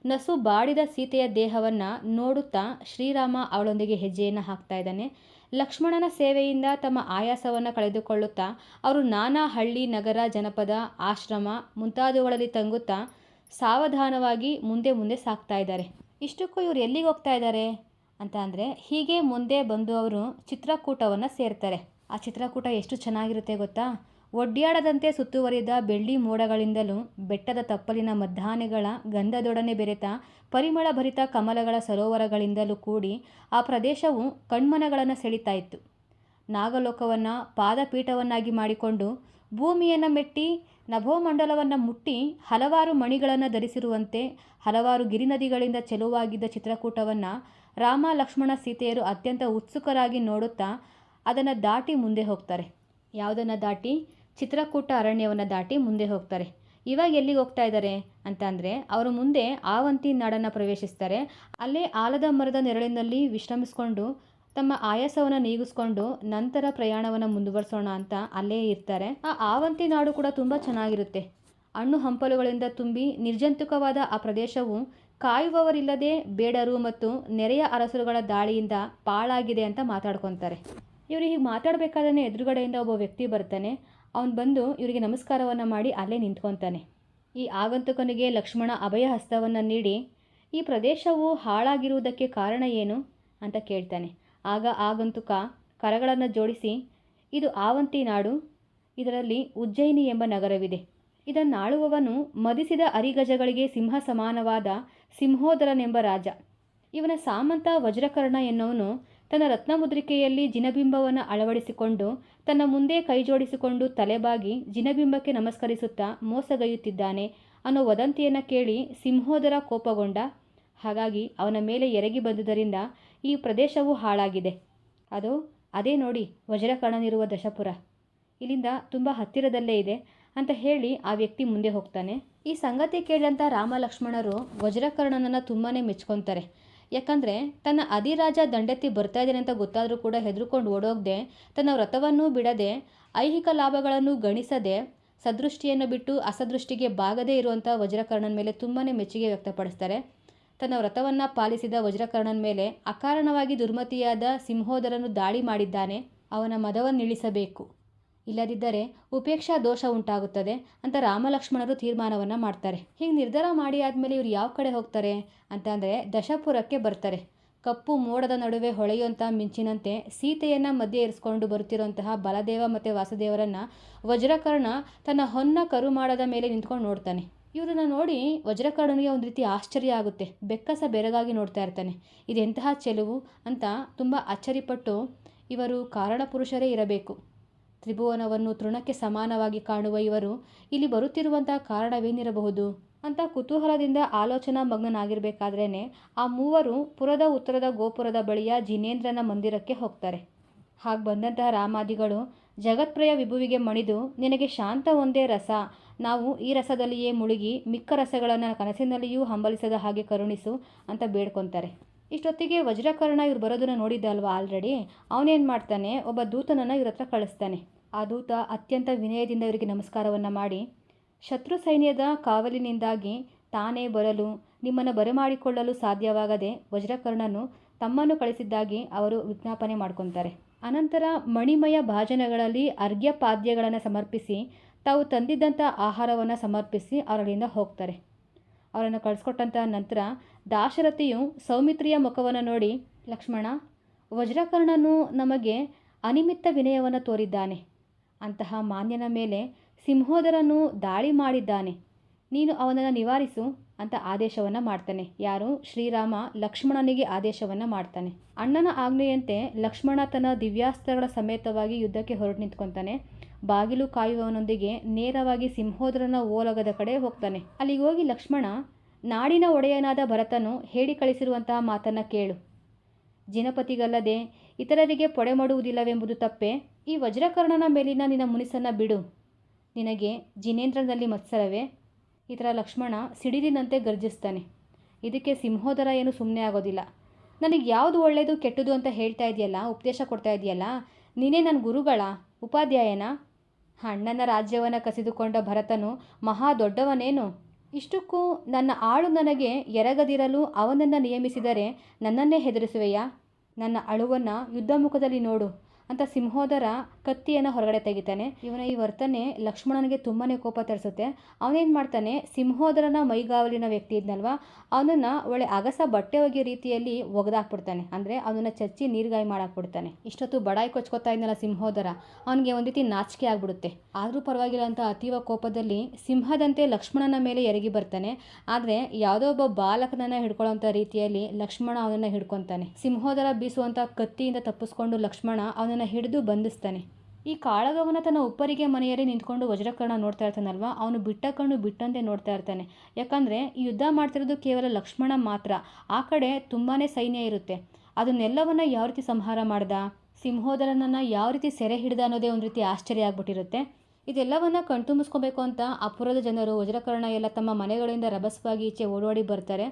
ನಸು ಬಾಡಿದ ಸೀತೆಯ ದೇಹವನ್ನು ನೋಡುತ್ತಾ ಶ್ರೀರಾಮ ಅವಳೊಂದಿಗೆ ಹೆಜ್ಜೆಯನ್ನು ಹಾಕ್ತಾ ಇದ್ದಾನೆ. ಲಕ್ಷ್ಮಣನ ಸೇವೆಯಿಂದ ತಮ್ಮ ಆಯಾಸವನ್ನು ಕಳೆದುಕೊಳ್ಳುತ್ತಾ ಅವರು ನಾನಾ ಹಳ್ಳಿ, ನಗರ, ಜನಪದ, ಆಶ್ರಮ ಮುಂತಾದವುಗಳಲ್ಲಿ ತಂಗುತ್ತಾ ಸಾವಧಾನವಾಗಿ ಮುಂದೆ ಮುಂದೆ ಸಾಗ್ತಾ ಇದ್ದಾರೆ. ಇಷ್ಟಕ್ಕೂ ಇವರು ಎಲ್ಲಿಗೆ ಹೋಗ್ತಾ ಇದ್ದಾರೆ? ಅಂತ ಅಂದರೆ ಹೀಗೆ ಮುಂದೆ ಬಂದು ಅವರು ಚಿತ್ರಕೂಟವನ್ನು ಸೇರ್ತಾರೆ. ಆ ಚಿತ್ರಕೂಟ ಎಷ್ಟು ಚೆನ್ನಾಗಿರುತ್ತೆ ಗೊತ್ತಾ? ಒಡ್ಯಾಡದಂತೆ ಸುತ್ತುವರಿದ ಬೆಳ್ಳಿ ಮೋಡಗಳಿಂದಲೂ ಬೆಟ್ಟದ ತಪ್ಪಲಿನ ಮದ್ದಾನೆಗಳ ಗಂಧದೊಡನೆ ಬೆರೆತ ಪರಿಮಳ ಭರಿತ ಕಮಲಗಳ ಸರೋವರಗಳಿಂದಲೂ ಕೂಡಿ ಆ ಪ್ರದೇಶವು ಕಣ್ಮನಗಳನ್ನು ಸೆಳೀತಾ ಇತ್ತು. ನಾಗಲೋಕವನ್ನು ಪಾದಪೀಠವನ್ನಾಗಿ ಮಾಡಿಕೊಂಡು ಭೂಮಿಯನ್ನು ಮೆಟ್ಟಿ ನಭೋಮಂಡಲವನ್ನು ಮುಟ್ಟಿ ಹಲವಾರು ಮಣಿಗಳನ್ನು ಧರಿಸಿರುವಂತೆ ಹಲವಾರು ಗಿರಿನದಿಗಳಿಂದ ಚೆಲುವಾಗಿದ್ದ ಚಿತ್ರಕೂಟವನ್ನು ರಾಮ ಲಕ್ಷ್ಮಣ ಸೀತೆಯರು ಅತ್ಯಂತ ಉತ್ಸುಕರಾಗಿ ನೋಡುತ್ತಾ ಅದನ್ನು ದಾಟಿ ಮುಂದೆ ಹೋಗ್ತಾರೆ. ಯಾವುದನ್ನು ದಾಟಿ? ಚಿತ್ರಕೂಟ ಅರಣ್ಯವನ್ನು ದಾಟಿ ಮುಂದೆ ಹೋಗ್ತಾರೆ. ಇವಾಗ ಎಲ್ಲಿಗೆ ಹೋಗ್ತಾ ಇದ್ದಾರೆ ಅಂತ ಅಂದರೆ, ಅವರು ಮುಂದೆ ಆವಂತಿ ನಾಡನ್ನು ಪ್ರವೇಶಿಸ್ತಾರೆ. ಅಲ್ಲೇ ಆಲದ ಮರದ ನೆರಳಿನಲ್ಲಿ ವಿಶ್ರಮಿಸ್ಕೊಂಡು ತಮ್ಮ ಆಯಾಸವನ್ನು ನೀಗಿಸ್ಕೊಂಡು ನಂತರ ಪ್ರಯಾಣವನ್ನು ಮುಂದುವರಿಸೋಣ ಅಂತ ಅಲ್ಲೇ ಇರ್ತಾರೆ. ಆ ಆವಂತಿ ನಾಡು ಕೂಡ ತುಂಬ ಚೆನ್ನಾಗಿರುತ್ತೆ. ಹಣ್ಣು ಹಂಪಲುಗಳಿಂದ ತುಂಬಿ ನಿರ್ಜಂತುಕವಾದ ಆ ಪ್ರದೇಶವು ಕಾಯುವವರಿಲ್ಲದೆ ಬೇಡರು ಮತ್ತು ನೆರೆಯ ಅರಸರುಗಳ ದಾಳಿಯಿಂದ ಪಾಳಾಗಿದೆ ಅಂತ ಮಾತಾಡ್ಕೊತಾರೆ. ಇವರು ಹೀಗೆ ಮಾತಾಡಬೇಕಾದ್ರೆ ಎದುರುಗಡೆಯಿಂದ ಒಬ್ಬ ವ್ಯಕ್ತಿ ಬರ್ತಾನೆ. ಅವನು ಬಂದು ಇವರಿಗೆ ನಮಸ್ಕಾರವನ್ನು ಮಾಡಿ ಅಲ್ಲೇ ನಿಂತ್ಕೊತಾನೆ. ಈ ಆಗಂತುಕನಿಗೆ ಲಕ್ಷ್ಮಣ ಅಭಯ ಹಸ್ತವನ್ನು ನೀಡಿ, ಈ ಪ್ರದೇಶವು ಹಾಳಾಗಿರುವುದಕ್ಕೆ ಕಾರಣ ಏನು ಅಂತ ಕೇಳ್ತಾನೆ. ಆಗ ಆಗಂತುಕ ಕರಗಳನ್ನು ಜೋಡಿಸಿ, ಇದು ಆವಂತಿ ನಾಡು, ಇದರಲ್ಲಿ ಉಜ್ಜಯಿನಿ ಎಂಬ ನಗರವಿದೆ. ಇದನ್ನಾಳುವವನು ಮದಿಸಿದ ಅರಿಗಜಗಳಿಗೆ ಸಿಂಹ ಸಮಾನವಾದ ಸಿಂಹೋದರನೆಂಬ ರಾಜ. ಇವನ ಸಾಮಂತ ವಜ್ರಕರ್ಣ ಎನ್ನುವನು ತನ್ನ ರತ್ನಮುದ್ರಿಕೆಯಲ್ಲಿ ಜಿನಬಿಂಬವನ್ನು ಅಳವಡಿಸಿಕೊಂಡು ತನ್ನ ಮುಂದೆ ಕೈಜೋಡಿಸಿಕೊಂಡು ತಲೆಬಾಗಿ ಜಿನಬಿಂಬಕ್ಕೆ ನಮಸ್ಕರಿಸುತ್ತಾ ಮೋಸಗೈಯುತ್ತಿದ್ದಾನೆ ಅನ್ನೋ ವದಂತಿಯನ್ನು ಕೇಳಿ ಸಿಂಹೋದರ ಕೋಪಗೊಂಡ. ಹಾಗಾಗಿ ಅವನ ಮೇಲೆ ಎರಗಿ ಬಂದುದರಿಂದ ಈ ಪ್ರದೇಶವು ಹಾಳಾಗಿದೆ. ಅದು ಅದೇ ನೋಡಿ ವಜ್ರಕರ್ಣನಿರುವ ದಶಪುರ. ಇಲ್ಲಿಂದ ತುಂಬ ಹತ್ತಿರದಲ್ಲೇ ಇದೆ ಅಂತ ಹೇಳಿ ಆ ವ್ಯಕ್ತಿ ಮುಂದೆ ಹೋಗ್ತಾನೆ. ಈ ಸಂಗತಿ ಕೇಳಿದಂಥ ರಾಮ ಲಕ್ಷ್ಮಣರು ವಜ್ರಕರ್ಣನನ್ನು ತುಂಬಾ ಮೆಚ್ಕೊತಾರೆ. ಯಾಕಂದರೆ ತನ್ನ ಅಧಿರಾಜ ದಂಡೆತ್ತಿ ಬರ್ತಾ ಇದ್ದಾನೆ ಅಂತ ಗೊತ್ತಾದರೂ ಕೂಡ ಹೆದರ್ಕೊಂಡು ಓಡೋಗದೆ, ತನ್ನ ವ್ರತವನ್ನು ಬಿಡದೆ, ಐಹಿಕ ಲಾಭಗಳನ್ನು ಗಣಿಸದೆ, ಸದೃಷ್ಟಿಯನ್ನು ಬಿಟ್ಟು ಅಸದೃಷ್ಟಿಗೆ ಬಾಗದೇ ಇರುವಂಥ ವಜ್ರಕರ್ಣನ ಮೇಲೆ ತುಂಬಾ ಮೆಚ್ಚುಗೆ ವ್ಯಕ್ತಪಡಿಸ್ತಾರೆ. ತನ್ನ ವ್ರತವನ್ನು ಪಾಲಿಸಿದ ವಜ್ರಕರ್ಣನ ಮೇಲೆ ಅಕಾರಣವಾಗಿ ದುರ್ಮತಿಯಾದ ಸಿಂಹೋದರನು ದಾಳಿ ಮಾಡಿದ್ದಾನೆ, ಅವನ ಮದವನ್ನು ಇಳಿಸಬೇಕು ಇಲ್ಲದಿದ್ದರೆ ಉಪೇಕ್ಷಾ ದೋಷ ಉಂಟಾಗುತ್ತದೆ ಅಂತ ರಾಮಲಕ್ಷ್ಮಣರು ತೀರ್ಮಾನವನ್ನು ಮಾಡ್ತಾರೆ. ಹೀಗೆ ನಿರ್ಧಾರ ಮಾಡಿ ಆದಮೇಲೆ ಇವರು ಯಾವ ಕಡೆ ಹೋಗ್ತಾರೆ ಅಂತ ಅಂದರೆ ದಶಪುರಕ್ಕೆ ಬರ್ತಾರೆ. ಕಪ್ಪು ಮೋಡದ ನಡುವೆ ಹೊಳೆಯುವಂಥ ಮಿಂಚಿನಂತೆ ಸೀತೆಯನ್ನು ಮಧ್ಯೆ ಇರಿಸ್ಕೊಂಡು ಬರುತ್ತಿರುವಂತಹ ಬಲದೇವ ಮತ್ತು ವಾಸುದೇವರನ್ನು ವಜ್ರಕರ್ಣ ತನ್ನ ಹೊನ್ನ ಕರು ಮಾಡದ ಮೇಲೆ ನಿಂತ್ಕೊಂಡು ನೋಡ್ತಾನೆ. ಇವರನ್ನು ನೋಡಿ ವಜ್ರಕರ್ಣನಿಗೆ ಒಂದು ರೀತಿ ಆಶ್ಚರ್ಯ ಆಗುತ್ತೆ. ಬೆಕ್ಕಸ ಬೆರಗಾಗಿ ನೋಡ್ತಾ ಇರ್ತಾನೆ. ಇದೆಂತಹ ಚೆಲುವು ಅಂತ ತುಂಬ ಅಚ್ಚರಿಪಟ್ಟು ಇವರು ಕಾರಣ ಪುರುಷರೇ ಇರಬೇಕು. ತ್ರಿಭುವನವನ್ನು ತೃಣಕ್ಕೆ ಸಮಾನವಾಗಿ ಕಾಣುವ ಇವರು ಇಲ್ಲಿ ಬರುತ್ತಿರುವಂತಹ ಕಾರಣವೇನಿರಬಹುದು? ಅಂತ ಕುತೂಹಲದಿಂದ ಆಲೋಚನಾ ಮಗ್ನನಾಗಿರಬೇಕಾದ್ರೇ ಆ ಮೂವರು ಪುರದ ಉತ್ತರದ ಗೋಪುರದ ಬಳಿಯ ಜಿನೇಂದ್ರನ ಮಂದಿರಕ್ಕೆ ಹೋಗ್ತಾರೆ. ಹಾಗೆ ಬಂದಂತಹ ರಾಮಾದಿಗಳು ಜಗತ್ಪ್ರಯ ವಿಭುವಿಗೆ ಮಣಿದು, ನಿನಗೆ ಶಾಂತ ಒಂದೇ ರಸ. ನಾವು ಈ ರಸದಲ್ಲಿಯೇ ಮುಳುಗಿ ಮಿಕ್ಕ ರಸಗಳನ್ನು ಕನಸಿನಲ್ಲಿಯೂ ಹಂಬಲಿಸದ ಹಾಗೆ ಕರುಣಿಸು ಅಂತ ಬೇಡ್ಕೊತಾರೆ. ಇಷ್ಟೊತ್ತಿಗೆ ವಜ್ರಕರ್ಣ ಇವ್ರು ಬರೋದನ್ನು ನೋಡಿದ್ದ ಅಲ್ವಾ ಆಲ್ರೆಡಿ ಅವನೇನು ಮಾಡ್ತಾನೆ? ಒಬ್ಬ ದೂತನನ್ನು ಇವ್ರ ಹತ್ರ ಕಳಿಸ್ತಾನೆ. ಆ ದೂತ ಅತ್ಯಂತ ವಿನಯದಿಂದ ಇವರಿಗೆ ನಮಸ್ಕಾರವನ್ನು ಮಾಡಿ, ಶತ್ರು ಸೈನ್ಯದ ಕಾವಲಿನಿಂದಾಗಿ ತಾನೇ ಬರಲು, ನಿಮ್ಮನ್ನು ಬರಮಾಡಿಕೊಳ್ಳಲು ಸಾಧ್ಯವಾಗದೆ ವಜ್ರಕರ್ಣನು ತಮ್ಮನ್ನು ಕಳಿಸಿದ್ದಾಗಿ ಅವರು ವಿಜ್ಞಾಪನೆ ಮಾಡ್ಕೊತಾರೆ. ಅನಂತರ ಮಣಿಮಯ ಭಾಜನಗಳಲ್ಲಿ ಅರ್ಘ್ಯಪಾದ್ಯಗಳನ್ನು ಸಮರ್ಪಿಸಿ, ತಾವು ತಂದಿದ್ದಂಥ ಆಹಾರವನ್ನು ಸಮರ್ಪಿಸಿ ಅವರಲ್ಲಿಂದ ಹೋಗ್ತಾರೆ. ಅವರನ್ನು ಕಳಿಸ್ಕೊಟ್ಟಂಥ ನಂತರ ದಾಶರಥಿಯು ಸೌಮಿತ್ರಿಯ ಮುಖವನ್ನು ನೋಡಿ, ಲಕ್ಷ್ಮಣ, ವಜ್ರಕರ್ಣನು ನಮಗೆ ಅನಿಮಿತ್ತ ವಿನಯವನ್ನು ತೋರಿದ್ದಾನೆ. ಅಂತಹ ಮಾನ್ಯನ ಮೇಲೆ ಸಿಂಹೋದರನು ದಾಳಿ ಮಾಡಿದ್ದಾನೆ. ನೀನು ಅವನನ್ನು ನಿವಾರಿಸು ಅಂತ ಆದೇಶವನ್ನು ಮಾಡ್ತಾನೆ. ಯಾರು? ಶ್ರೀರಾಮ ಲಕ್ಷ್ಮಣನಿಗೆ ಆದೇಶವನ್ನು ಮಾಡ್ತಾನೆ. ಅಣ್ಣನ ಆಜ್ಞೆಯಂತೆ ಲಕ್ಷ್ಮಣ ತನ್ನ ದಿವ್ಯಾಸ್ತ್ರಗಳ ಸಮೇತವಾಗಿ ಯುದ್ಧಕ್ಕೆ ಹೊರಟು ನಿಂತ್ಕೊತಾನೆ. ಬಾಗಿಲು ಕಾಯುವವನೊಂದಿಗೆ ನೇರವಾಗಿ ಸಿಂಹೋದರನ ಓಲಗದ ಕಡೆ ಹೋಗ್ತಾನೆ. ಅಲ್ಲಿಗೆ ಹೋಗಿ ಲಕ್ಷ್ಮಣ ನಾಡಿನ ಒಡೆಯನಾದ ಭರತನು ಹೇಳಿ ಕಳಿಸಿರುವಂತಹ ಮಾತನ್ನು ಕೇಳು. ಜಿನಪತಿಗಲ್ಲದೆ ಇತರರಿಗೆ ಪೊಡೆ ಮಾಡುವುದಿಲ್ಲವೆಂಬುದು ತಪ್ಪೆ? ಈ ವಜ್ರಕರ್ಣನ ಮೇಲಿನ ನಿನ್ನ ಮುನಿಸನ್ನು ಬಿಡು. ನಿನಗೆ ಜಿನೇಂದ್ರನಲ್ಲಿ ಮತ್ಸರವೇ? ಇತರ ಲಕ್ಷ್ಮಣ ಸಿಡಿಲಿನಂತೆ ಗರ್ಜಿಸ್ತಾನೆ. ಇದಕ್ಕೆ ಸಿಂಹೋದರ ಏನು ಸುಮ್ಮನೆ ಆಗೋದಿಲ್ಲ. ನನಗೆ ಯಾವುದು ಒಳ್ಳೆಯದು ಕೆಟ್ಟದು ಅಂತ ಹೇಳ್ತಾ ಇದೆಯಲ್ಲ, ಉಪದೇಶ ಕೊಡ್ತಾ ಇದೆಯಲ್ಲ, ನೀನೇ ನನ್ನ ಗುರುಗಳ, ಉಪಾಧ್ಯಾಯನ? ಅಣ್ಣನ ರಾಜ್ಯವನ್ನು ಕಸಿದುಕೊಂಡ ಭರತನು ಮಹಾ ದೊಡ್ಡವನೇನು? ಇಷ್ಟಕ್ಕೂ ನನ್ನ ಆಳು ನನಗೆ ಎರಗದಿರಲು ಅವನನ್ನು ನಿಯಮಿಸಿದರೆ ನನ್ನನ್ನೇ ಹೆದರಿಸುವೆಯಾ? ನನ್ನ ಅಳುವನ್ನು ಯುದ್ಧಮುಖದಲ್ಲಿ ನೋಡು ಅಂತ ಸಿಂಹೋದರ ಕತ್ತಿಯನ್ನು ಹೊರಗಡೆ ತೆಗಿತಾನೆ. ಇವನ ಈ ವರ್ತನೆ ಲಕ್ಷ್ಮಣನಿಗೆ ತುಂಬಾ ಕೋಪ ತರಿಸುತ್ತೆ. ಅವನೇನು ಮಾಡ್ತಾನೆ? ಸಿಂಹೋದರನ ಮೈಗಾವಲಿನ ವ್ಯಕ್ತಿ ಇದ್ನಲ್ವ? ಅವನನ್ನು ಒಳ್ಳೆ ಅಗಸ ಬಟ್ಟೆ ಒಗೆಯೋ ರೀತಿಯಲ್ಲಿ ಒಗೆದಾಕ್ಬಿಡ್ತಾನೆ. ಅಂದರೆ ಅವನನ್ನು ಚಚ್ಚಿ ನೀರ್ಗಾಯಿ ಮಾಡಾಕ್ಬಿಡ್ತಾನೆ. ಇಷ್ಟೊತ್ತು ಬಡಾಯಿ ಕೊಚ್ಕೋತಾ ಇದ್ನಲ್ಲ ಸಿಂಹೋದರ. ಅವನಿಗೆ ಒಂದು ರೀತಿ ನಾಚಿಕೆ ಆಗ್ಬಿಡುತ್ತೆ. ಆದರೂ ಪರವಾಗಿಲ್ಲ ಅಂತ ಅತೀವ ಕೋಪದಲ್ಲಿ ಸಿಂಹದಂತೆ ಲಕ್ಷ್ಮಣನ ಮೇಲೆ ಎರಗಿ ಬರ್ತಾನೆ. ಆದರೆ ಯಾವುದೋ ಒಬ್ಬ ಬಾಲಕನನ್ನ ಹಿಡ್ಕೊಳ್ಳೋಂಥ ರೀತಿಯಲ್ಲಿ ಲಕ್ಷ್ಮಣ ಅವನನ್ನು ಹಿಡ್ಕೊತಾನೆ. ಸಿಂಹೋದರ ಬೀಸುವಂಥ ಕತ್ತಿಯಿಂದ ತಪ್ಪಿಸ್ಕೊಂಡು ಲಕ್ಷ್ಮಣ ಅವನನ್ನು ಹಿಡಿದು ಬಂಧಿಸ್ತಾನೆ. ಈ ಕಾಳಗವನ್ನು ತನ್ನ ಉಪ್ಪರಿಗೆ ಮನೆಯಲ್ಲಿ ನಿಂತ್ಕೊಂಡು ವಜ್ರಕರ್ಣ ನೋಡ್ತಾ ಇರ್ತಾನಲ್ವ? ಅವನು ಬಿಟ್ಟ ಕಣ್ಣು ಬಿಟ್ಟಂತೆ ನೋಡ್ತಾ ಇರ್ತಾನೆ. ಯಾಕಂದರೆ ಯುದ್ಧ ಮಾಡ್ತಿರೋದು ಕೇವಲ ಲಕ್ಷ್ಮಣ ಮಾತ್ರ. ಆ ಕಡೆ ತುಂಬಾ ಸೈನ್ಯ ಇರುತ್ತೆ. ಅದನ್ನೆಲ್ಲವನ್ನ ಯಾವ ರೀತಿ ಸಂಹಾರ ಮಾಡ್ದ? ಸಿಂಹೋದರನನ್ನು ಯಾವ ರೀತಿ ಸೆರೆ ಹಿಡ್ದ ಅನ್ನೋದೇ ಒಂದು ರೀತಿ ಆಶ್ಚರ್ಯ ಆಗ್ಬಿಟ್ಟಿರುತ್ತೆ. ಇದೆಲ್ಲವನ್ನ ಕಣ್ತುಂಬಿಸ್ಕೋಬೇಕು ಅಂತ ಅಪುರದ ಜನರು ವಜ್ರಕರ್ಣ ಎಲ್ಲ ತಮ್ಮ ಮನೆಗಳಿಂದ ರಭಸವಾಗಿ ಈಚೆ ಓಡಾಡಿ ಬರ್ತಾರೆ.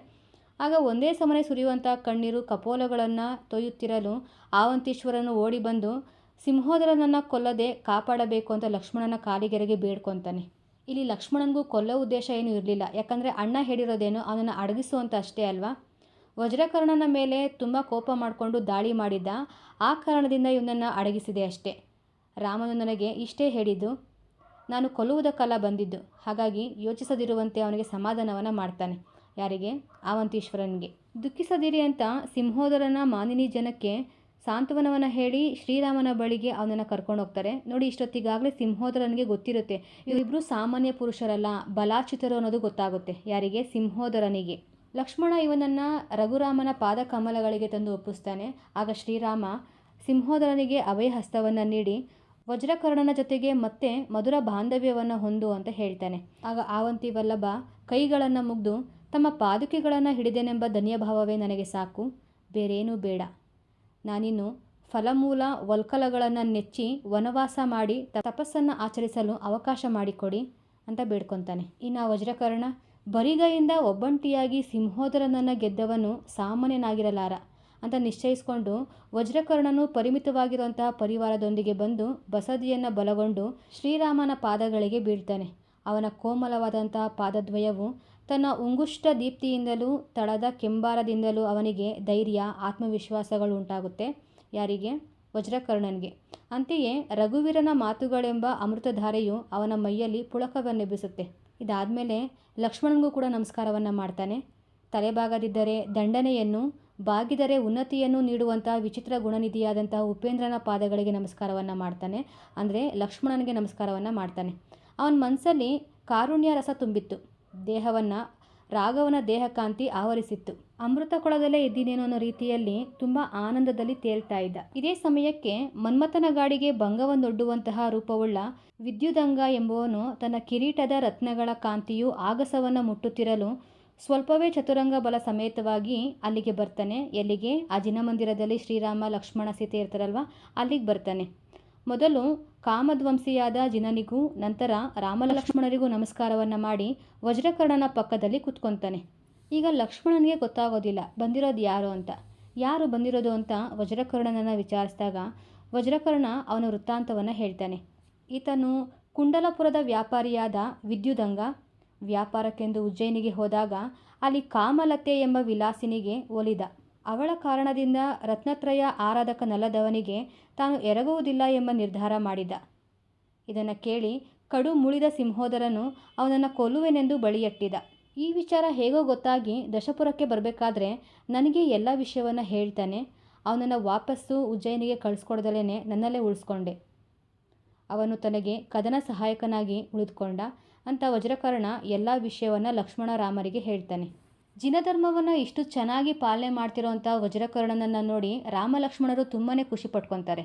ಆಗ ಒಂದೇ ಸಮನೆ ಸುರಿಯುವಂಥ ಕಣ್ಣೀರು ಕಪೋಲಗಳನ್ನು ತೊಯ್ಯುತ್ತಿರಲು ಆವಂತೀಶ್ವರನು ಓಡಿ ಬಂದು ಸಿಂಹೋದರನನ್ನು ಕೊಲ್ಲದೆ ಕಾಪಾಡಬೇಕು ಅಂತ ಲಕ್ಷ್ಮಣನ ಕಾಲಿಗೆರೆಗೆ ಬೇಡ್ಕೊತಾನೆ. ಇಲ್ಲಿ ಲಕ್ಷ್ಮಣನಿಗೂ ಕೊಲ್ಲೋ ಉದ್ದೇಶ ಏನೂ ಇರಲಿಲ್ಲ. ಯಾಕಂದರೆ ಅಣ್ಣ ಹೇಳಿರೋದೇನು ಅವನನ್ನು ಅಡಗಿಸುವಂತ ಅಷ್ಟೇ ಅಲ್ವಾ? ವಜ್ರಕರ್ಣನ ಮೇಲೆ ತುಂಬ ಕೋಪ ಮಾಡಿಕೊಂಡು ದಾಳಿ ಮಾಡಿದ್ದ ಆ ಕಾರಣದಿಂದ ಇವನನ್ನು ಅಡಗಿಸಿದೆ ಅಷ್ಟೇ. ರಾಮನು ನನಗೆ ಇಷ್ಟೇ ಹೇಳಿದ್ದು, ನಾನು ಕೊಲ್ಲುವುದಕ್ಕಲ್ಲ ಬಂದಿದ್ದು. ಹಾಗಾಗಿ ಯೋಚಿಸದಿರುವಂತೆ ಅವನಿಗೆ ಸಮಾಧಾನವನ್ನು ಮಾಡ್ತಾನೆ. ಯಾರಿಗೆ? ಆವಂತೀಶ್ವರನಿಗೆ. ದುಃಖಿಸದಿರಿ ಅಂತ ಸಿಂಹೋದರನ ಮಾನಿನಿ ಜನಕ್ಕೆ ಸಾಂತ್ವನವನ್ನು ಹೇಳಿ ಶ್ರೀರಾಮನ ಬಳಿಗೆ ಅವನನ್ನು ಕರ್ಕೊಂಡು ಹೋಗ್ತಾರೆ. ನೋಡಿ, ಇಷ್ಟೊತ್ತಿಗಾಗಲೇ ಸಿಂಹೋದರನಿಗೆ ಗೊತ್ತಿರುತ್ತೆ. ಇವರಿಬ್ಬರು ಸಾಮಾನ್ಯ ಪುರುಷರಲ್ಲ ಬಲಾಚಿತರು ಅನ್ನೋದು ಗೊತ್ತಾಗುತ್ತೆ. ಯಾರಿಗೆ? ಸಿಂಹೋದರನಿಗೆ. ಲಕ್ಷ್ಮಣ ಇವನನ್ನು ರಘುರಾಮನ ಪಾದ ಕಮಲಗಳಿಗೆ ತಂದು ಒಪ್ಪಿಸ್ತಾನೆ. ಆಗ ಶ್ರೀರಾಮ ಸಿಂಹೋದರನಿಗೆ ಅಭಯ ಹಸ್ತವನ್ನು ನೀಡಿ, ವಜ್ರಕರ್ಣನ ಜೊತೆಗೆ ಮತ್ತೆ ಮಧುರ ಬಾಂಧವ್ಯವನ್ನು ಹೊಂದು ಅಂತ ಹೇಳ್ತಾನೆ. ಆಗ ಆವಂತಿ ವಲ್ಲಭ ಕೈಗಳನ್ನು ಮುಗ್ದು, ತಮ್ಮ ಪಾದುಕೆಗಳನ್ನು ಹಿಡಿದೆನೆಂಬ ಧನ್ಯಭಾವವೇ ನನಗೆ ಸಾಕು. ಬೇರೇನೂ ಬೇಡ. ನಾನಿನ್ನು ಫಲಮೂಲ ವಲ್ಕಲಗಳನ್ನು ನೆಚ್ಚಿ ವನವಾಸ ಮಾಡಿ ತಪಸ್ಸನ್ನು ಆಚರಿಸಲು ಅವಕಾಶ ಮಾಡಿಕೊಡಿ ಅಂತ ಬೇಡ್ಕೊತಾನೆ. ಇನ್ನು ವಜ್ರಕರ್ಣ ಬರಿಗೈಯಿಂದ ಒಬ್ಬಂಟಿಯಾಗಿ ಸಿಂಹೋದರನನ್ನು ಗೆದ್ದವನು ಸಾಮಾನ್ಯನಾಗಿರಲಾರ ಅಂತ ನಿಶ್ಚಯಿಸಿಕೊಂಡು ವಜ್ರಕರ್ಣನು ಪರಿಮಿತವಾಗಿರುವಂತಹ ಪರಿವಾರದೊಂದಿಗೆ ಬಂದು ಬಸದಿಯನ್ನು ಬಲಗೊಂಡು ಶ್ರೀರಾಮನ ಪಾದಗಳಿಗೆ ಬೀಳ್ತಾನೆ. ಅವನ ಕೋಮಲವಾದಂತಹ ಪಾದದ್ವಯವು ತನ್ನ ಉಂಗುಷ್ಟ ದೀಪ್ತಿಯಿಂದಲೂ ತಳದ ಕೆಂಬಾರದಿಂದಲೂ ಅವನಿಗೆ ಧೈರ್ಯ ಆತ್ಮವಿಶ್ವಾಸಗಳು ಉಂಟಾಗುತ್ತೆ ಯಾರಿಗೆ? ವಜ್ರಕರ್ಣನ್ಗೆ. ಅಂತೆಯೇ ರಘುವೀರನ ಮಾತುಗಳೆಂಬ ಅಮೃತಧಾರೆಯು ಅವನ ಮೈಯಲ್ಲಿ ಪುಳಕವನ್ನೆಬ್ಬಿಸುತ್ತೆ. ಇದಾದಮೇಲೆ ಲಕ್ಷ್ಮಣನಿಗೂ ಕೂಡ ನಮಸ್ಕಾರವನ್ನು ಮಾಡ್ತಾನೆ. ತಲೆಬಾಗದಿದ್ದರೆ ದಂಡನೆಯನ್ನು, ಬಾಗಿದರೆ ಉನ್ನತಿಯನ್ನು ನೀಡುವಂಥ ವಿಚಿತ್ರ ಗುಣನಿಧಿಯಾದಂತಹ ಉಪೇಂದ್ರನ ಪಾದಗಳಿಗೆ ನಮಸ್ಕಾರವನ್ನು ಮಾಡ್ತಾನೆ. ಅಂದರೆ ಲಕ್ಷ್ಮಣನಿಗೆ ನಮಸ್ಕಾರವನ್ನು ಮಾಡ್ತಾನೆ. ಅವನ ಮನಸ್ಸಲ್ಲಿ ಕಾರುಣ್ಯ ರಸ ತುಂಬಿತ್ತು. ದೇಹವನ್ನು ರಾಘವನ ದೇಹಕಾಂತಿ ಆವರಿಸಿತ್ತು. ಅಮೃತ ಕೊಳದಲ್ಲೇ ಇದ್ದೀನೇನೋ ಅನ್ನೋ ರೀತಿಯಲ್ಲಿ ತುಂಬ ಆನಂದದಲ್ಲಿ ತೇಲ್ತಾ ಇದ್ದ. ಇದೇ ಸಮಯಕ್ಕೆ ಮನ್ಮಥನ ಗಾಡಿಗೆ ಭಂಗವನ್ನೊಡ್ಡುವಂತಹ ರೂಪವುಳ್ಳ ವಿದ್ಯುದಂಗ ಎಂಬುವನು ತನ್ನ ಕಿರೀಟದ ರತ್ನಗಳ ಕಾಂತಿಯು ಆಗಸವನ್ನು ಮುಟ್ಟುತ್ತಿರಲು ಸ್ವಲ್ಪವೇ ಚತುರಂಗ ಬಲ ಸಮೇತವಾಗಿ ಅಲ್ಲಿಗೆ ಬರ್ತಾನೆ. ಎಲ್ಲಿಗೆ? ಆ ಜಿನಮಂದಿರದಲ್ಲಿ ಶ್ರೀರಾಮ ಲಕ್ಷ್ಮಣ ಸೀತೆ ಇರ್ತಾರಲ್ವ? ಅಲ್ಲಿಗೆ ಬರ್ತಾನೆ. ಮೊದಲು ಕಾಮಧ್ವಂಸಿಯಾದ ಜಿನನಿಗೂ ನಂತರ ರಾಮಲಕ್ಷ್ಮಣರಿಗೂ ನಮಸ್ಕಾರವನ್ನು ಮಾಡಿ ವಜ್ರಕರ್ಣನ ಪಕ್ಕದಲ್ಲಿ ಕುತ್ಕೊತಾನೆ. ಈಗ ಲಕ್ಷ್ಮಣನಿಗೆ ಗೊತ್ತಾಗೋದಿಲ್ಲ, ಬಂದಿರೋದು ಯಾರು ಅಂತ. ಯಾರು ಬಂದಿರೋದು ಅಂತ ವಜ್ರಕರ್ಣನನ್ನು ವಿಚಾರಿಸಿದಾಗ ವಜ್ರಕರ್ಣ ಅವನ ವೃತ್ತಾಂತವನ್ನು ಹೇಳ್ತಾನೆ. ಈತನು ಕುಂಡಲಪುರದ ವ್ಯಾಪಾರಿಯಾದ ವಿದ್ಯುದಂಗ. ವ್ಯಾಪಾರಕ್ಕೆಂದು ಉಜ್ಜಯಿನಿಗೆ ಹೋದಾಗ ಅಲ್ಲಿ ಕಾಮಲತೆ ಎಂಬ ವಿಲಾಸಿನಿಗೆ ಒಲಿದ. ಅವಳ ಕಾರಣದಿಂದ ರತ್ನತ್ರಯ ಆರಾಧಕ ನಲ್ಲದವನಿಗೆ ತಾನು ಎರಗುವುದಿಲ್ಲ ಎಂಬ ನಿರ್ಧಾರ ಮಾಡಿದ. ಇದನ್ನು ಕೇಳಿ ಕಡು ಮುಳಿದ ಸಿಂಹೋದರನು ಅವನನ್ನು ಕೊಲ್ಲುವೆನೆಂದು ಬಳಿಯಟ್ಟಿದ. ಈ ವಿಚಾರ ಹೇಗೋ ಗೊತ್ತಾಗಿ ದಶಪುರಕ್ಕೆ ಬರಬೇಕಾದ್ರೆ ನನಗೆ ಎಲ್ಲ ವಿಷಯವನ್ನು ಹೇಳ್ತಾನೆ, ಅವನನ್ನು ವಾಪಸ್ಸು ಉಜ್ಜಯನಿಗೆ ಕಳಿಸ್ಕೊಡ್ದಲೇ ನನ್ನಲ್ಲೇ ಉಳಿಸ್ಕೊಂಡೆ. ಅವನು ತನಗೆ ಕದನ ಸಹಾಯಕನಾಗಿ ಉಳಿದುಕೊಂಡ ಅಂತ ವಜ್ರಕರ್ಣ ಎಲ್ಲ ವಿಷಯವನ್ನು ಲಕ್ಷ್ಮಣ ರಾಮರಿಗೆ ಹೇಳ್ತಾನೆ ಜಿನಧರ್ಮವನ್ನು ಇಷ್ಟು ಚೆನ್ನಾಗಿ ಪಾಲನೆ ಮಾಡ್ತಿರೋವಂಥ ವಜ್ರಕರ್ಣನನ್ನು ನೋಡಿ ರಾಮ ಲಕ್ಷ್ಮಣರು ತುಂಬಾ ಖುಷಿ ಪಟ್ಕೊತಾರೆ.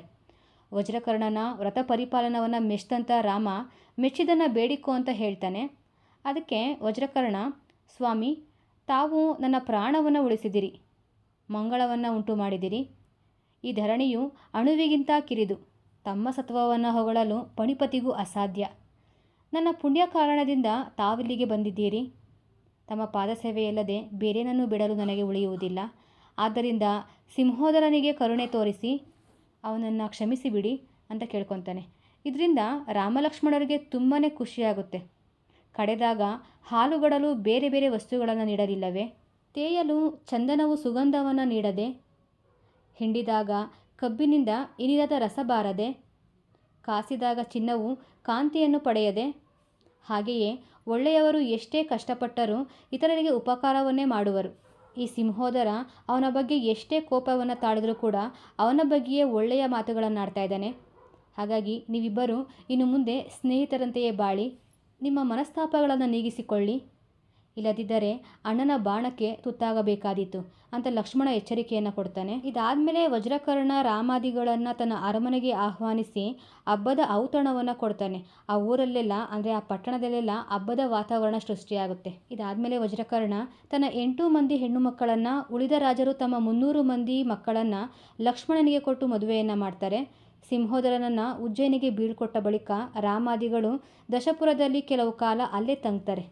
ವಜ್ರಕರ್ಣನ ವ್ರತ ಪರಿಪಾಲನವನ್ನು ಮೆಚ್ಚಿದಂಥ ರಾಮ ಮೆಚ್ಚಿದನ್ನು ಬೇಡಿಕೋ ಅಂತ ಹೇಳ್ತಾನೆ. ಅದಕ್ಕೆ ವಜ್ರಕರ್ಣ, ಸ್ವಾಮಿ, ತಾವು ನನ್ನ ಪ್ರಾಣವನ್ನು ಉಳಿಸಿದಿರಿ, ಮಂಗಳವನ್ನು ಉಂಟು ಮಾಡಿದಿರಿ. ಈ ಧರಣಿಯು ಅಣುವಿಗಿಂತ ಕಿರಿದು, ತಮ್ಮ ಸತ್ವವನ್ನು ಹೊಗಳಲು ಪಣಿಪತಿಗೂ ಅಸಾಧ್ಯ. ನನ್ನ ಪುಣ್ಯ ಕಾರಣದಿಂದ ತಾವಿಲ್ಲಿಗೆ ಬಂದಿದ್ದೀರಿ. ತಮ್ಮ ಪಾದಸೇವೆಯಲ್ಲದೆ ಬೇರೇನನ್ನೂ ಬಿಡಲು ನನಗೆ ಉಳಿಯುವುದಿಲ್ಲ. ಆದ್ದರಿಂದ ಸಿಂಹೋದರನಿಗೆ ಕರುಣೆ ತೋರಿಸಿ ಅವನನ್ನು ಕ್ಷಮಿಸಿಬಿಡಿ ಅಂತ ಕೇಳ್ಕೊತಾನೆ. ಇದರಿಂದ ರಾಮಲಕ್ಷ್ಮಣರಿಗೆ ತುಂಬಾ ಖುಷಿಯಾಗುತ್ತೆ. ಕಡೆದಾಗ ಹಾಲುಗಡಲು ಬೇರೆ ಬೇರೆ ವಸ್ತುಗಳನ್ನು ನೀಡಲಿಲ್ಲವೇ? ತೇಯಲು ಚಂದನವು ಸುಗಂಧವನ್ನು ನೀಡದೆ, ಹಿಂಡಿದಾಗ ಕಬ್ಬಿನಿಂದ ಇನಿರದ ರಸ ಬಾರದೆ, ಕಾಸಿದಾಗ ಚಿನ್ನವು ಕಾಂತಿಯನ್ನು ಪಡೆಯದೆ, ಹಾಗೆಯೇ ಒಳ್ಳೆಯವರು ಎಷ್ಟೇ ಕಷ್ಟಪಟ್ಟರೂ ಇತರರಿಗೆ ಉಪಕಾರವನ್ನೇ ಮಾಡುವರು. ಈ ಸಿಂಹೋದರ ಅವನ ಬಗ್ಗೆ ಎಷ್ಟೇ ಕೋಪವನ್ನು ತಾಳಿದರೂ ಕೂಡ ಅವನ ಬಗ್ಗೆಯೇ ಒಳ್ಳೆಯ ಮಾತುಗಳನ್ನಾಡ್ತಾ ಇದ್ದಾನೆ. ಹಾಗಾಗಿ ನೀವಿಬ್ಬರು ಇನ್ನು ಮುಂದೆ ಸ್ನೇಹಿತರಂತೆಯೇ ಬಾಳಿ, ನಿಮ್ಮ ಮನಸ್ತಾಪಗಳನ್ನು ನೀಗಿಸಿಕೊಳ್ಳಿ. ಇಲ್ಲದಿದ್ದರೆ ಅಣ್ಣನ ಬಾಣಕ್ಕೆ ತುತ್ತಾಗಬೇಕಾದೀತು ಅಂತ ಲಕ್ಷ್ಮಣ ಎಚ್ಚರಿಕೆಯನ್ನು ಕೊಡ್ತಾನೆ. ಇದಾದಮೇಲೆ ವಜ್ರಕರ್ಣ ರಾಮಾದಿಗಳನ್ನು ತನ್ನ ಅರಮನೆಗೆ ಆಹ್ವಾನಿಸಿ ಹಬ್ಬದ ಔತಣವನ್ನು ಕೊಡ್ತಾನೆ. ಆ ಊರಲ್ಲೆಲ್ಲ, ಅಂದರೆ ಆ ಪಟ್ಟಣದಲ್ಲೆಲ್ಲ ಹಬ್ಬದ ವಾತಾವರಣ ಸೃಷ್ಟಿಯಾಗುತ್ತೆ. ಇದಾದಮೇಲೆ ವಜ್ರಕರ್ಣ ತನ್ನ ಎಂಟು ಮಂದಿ ಹೆಣ್ಣು ಮಕ್ಕಳನ್ನು ಉಳಿದ ರಾಜರು ತಮ್ಮ ಮುನ್ನೂರು ಮಂದಿ ಮಕ್ಕಳನ್ನು ಲಕ್ಷ್ಮಣನಿಗೆ ಕೊಟ್ಟು ಮದುವೆಯನ್ನು ಮಾಡ್ತಾರೆ. ಸಿಂಹೋದರನನ್ನು ಉಜ್ಜಯಿನಿಗೆ ಬೀಳ್ಕೊಟ್ಟ ಬಳಿಕ ರಾಮಾದಿಗಳು ದಶಪುರದಲ್ಲಿ ಕೆಲವು ಕಾಲ ಅಲ್ಲೇ ತಂಗ್ತಾರೆ.